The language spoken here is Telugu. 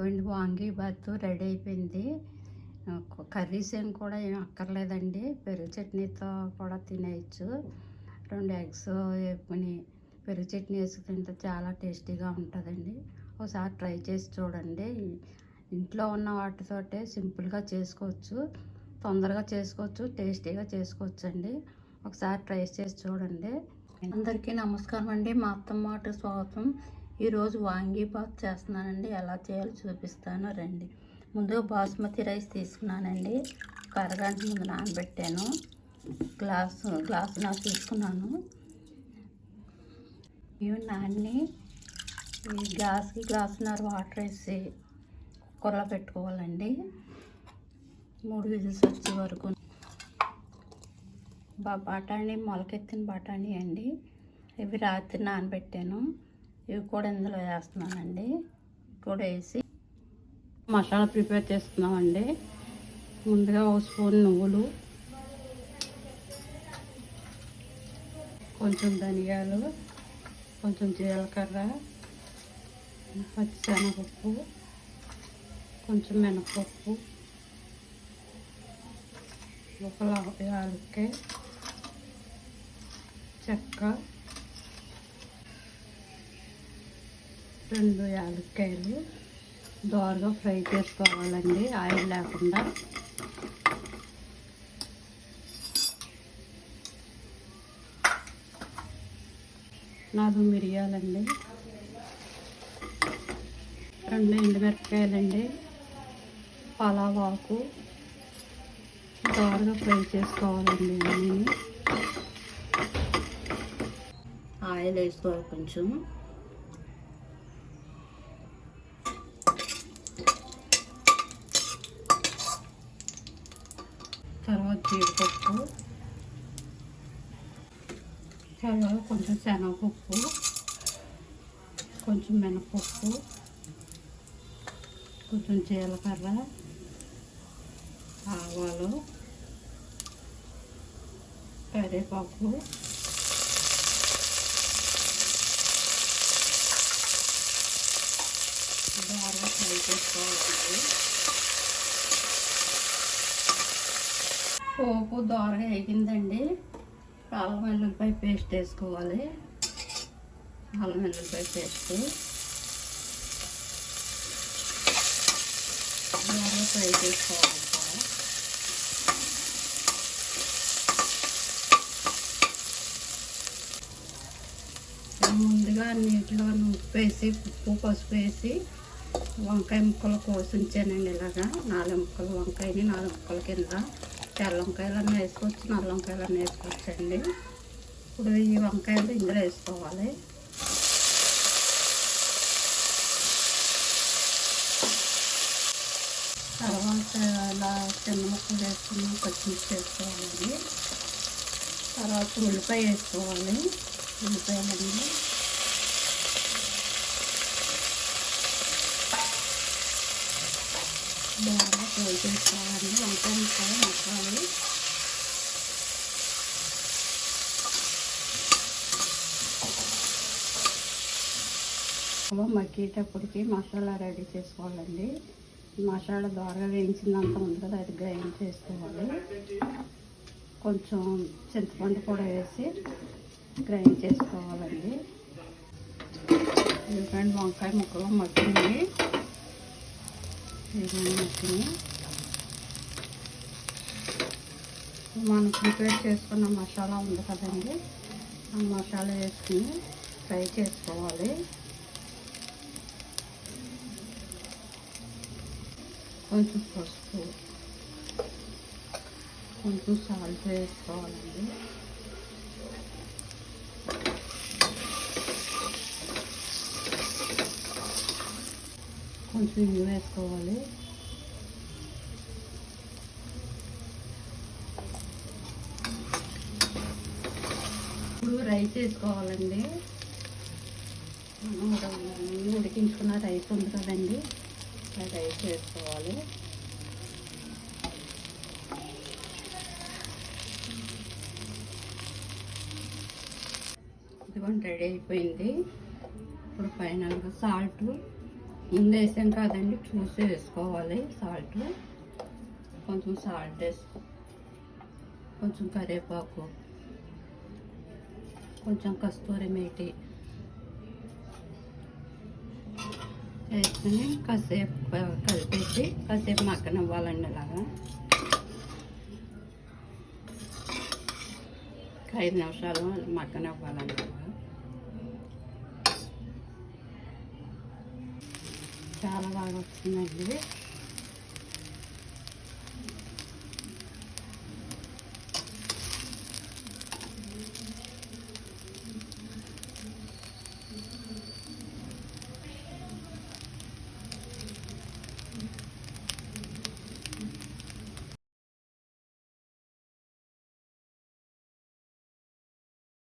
ఇదిగోండి వాంగి రెడీ అయిపోయింది. కర్రీస్ ఏం కూడా ఏం అక్కర్లేదండి. పెరుగు చట్నీతో కూడా తినేయచ్చు. రెండు ఎగ్స్ వేపుకొని పెరుగు చట్నీ వేసి తింటే చాలా టేస్టీగా ఉంటుందండి. ఒకసారి ట్రై చేసి చూడండి. ఇంట్లో ఉన్న వాటితోటే సింపుల్గా చేసుకోవచ్చు. తొందరగా చేసుకోవచ్చు టేస్టీగా చేసుకోవచ్చు అండి ఒకసారి ట్రై చేసి చూడండి. అందరికీ నమస్కారం అండి. మా అత్తమ్మ మాట స్వాగతం. ఈరోజు వాంగీ పాత్ చేస్తున్నానండి. ఎలా చేయాలో చూపిస్తాను. రండి. ముందుగా బాస్మతి రైస్ తీసుకున్నానండి. ఒక అరగంట ముందు నానబెట్టాను. గ్లాసు గ్లాసు నా తీసుకున్నాను. ఇవి నాన్ని ఈ గ్లాస్కి గ్లాసున్నర వాటర్ వేసి కుక్కర్లో పెట్టుకోవాలండి. మూడు విజిల్స్ వచ్చే వరకు. బా బఠానీ మొలకెత్తిన బఠానీ అండి. ఇవి రాత్రి నానబెట్టాను. ఇవి కూడా ఇందులో వేస్తున్నానండి. కూడా వేసి మసాలా ప్రిపేర్ చేస్తున్నామండి. ముందుగా ఒక స్పూన్ నువ్వులు కొంచెం ధనియాలు కొంచెం జీలకర్ర పచ్చిశనగపప్పు కొంచెం మినపప్పు ఒక యాలక్కాయ చెక్క రెండు యాలక్కాయలు. దోరగా ఫ్రై చేసుకోవాలండి ఆయిల్ లేకుండా. నాలుగు మిరియాలండి. రెండు ఎండుమిరపకాయలండి. పలావాకు. దోరగా ఫ్రై చేసుకోవాలండి అన్నీ ఆయిల్ వేసుకోవాలి కొంచెం. తర్వాత జీడిపప్పు తర్వాత కొంచెం శనగపప్పు కొంచెం మినపప్పు కొంచెం జీలకర్ర ఆవాలు కరివేపాకు బాగా ఫ్రై చేసుకోవాలండి పోపు దోరగా వేగిందండి. అల్లం వెల్లుల్లిపాయ పేస్ట్ వేసుకోవాలి. అల్లం వెల్లుల్లిపాయ పేస్ట్. దోరగా ఫ్రై చేసుకోవాలి ముందుగా నీటిలో ఉప్పు వేసి ఉప్పు పసుపు వేసి వంకాయ ముక్కలు కోసి ఉంచానండి ఇలాగా. నాలుగు ముక్కలు వంకాయని నాలుగు ముక్కల కింద. తెల్ల వంకాయలన్నీ వేసుకోవచ్చు నల్ల వంకాయలన్నీ వేసుకోవచ్చండి ఇప్పుడు ఈ వంకాయలు ఇందులో వేసుకోవాలి. తర్వాత ఇలా చిన్న ముక్కలు వేసుకుని పచ్చిమిర్చి వేసుకోవాలండి. తర్వాత ఉల్లిపాయ వేసుకోవాలి. ఉల్లిపాయలన్నీ బాగా ఫ్రై చేసుకోవాలండి వంకాయ ముక్కలు మగ్గాలి మగ్గేటప్పటికి మసాలా రెడీ చేసుకోవాలండి. మసాలా దోరగా వేయించిందంతా ఉంది కదా అది గ్రైండ్ చేసుకోవాలి. కొంచెం చింతపండు కూడా వేసి గ్రైండ్ చేసుకోవాలండి. ఎందుకంటే వంకాయ ముక్కలు మగ్గింది. మనం ప్రిపేర్ చేసుకున్న మసాలా ఉంది కదండి. ఆ మసాలా వేసుకుని ఫ్రై చేసుకోవాలి. కొంచెం పసుపు కొంచెం సాల్ట్ వేసుకోవాలండి. కొంచెం ఇవి వేసుకోవాలి. ఇప్పుడు రైస్ వేసుకోవాలండి. ఉడికించుకున్న రైస్ ఉంది కదండి. రైస్ వేసుకోవాలి. ఇదిగోండి రెడీ అయిపోయింది. ఇప్పుడు ఫైనల్గా సాల్ట్ ముందు వేసాం కాదండి చూసి వేసుకోవాలి సాల్ట్. కొంచెం సాల్ట్ వేసుకో కొంచెం కరివేపాకు కొంచెం కస్తూరి మేటి వేసుకుని కాసేపు కలిపేసి కాసేపు మగ్గనివ్వాలండి అలాగా. ఒక ఐదు నిమిషాలు మగ్గనివ్వాలండి చాలా బాగా వచ్చిందండి.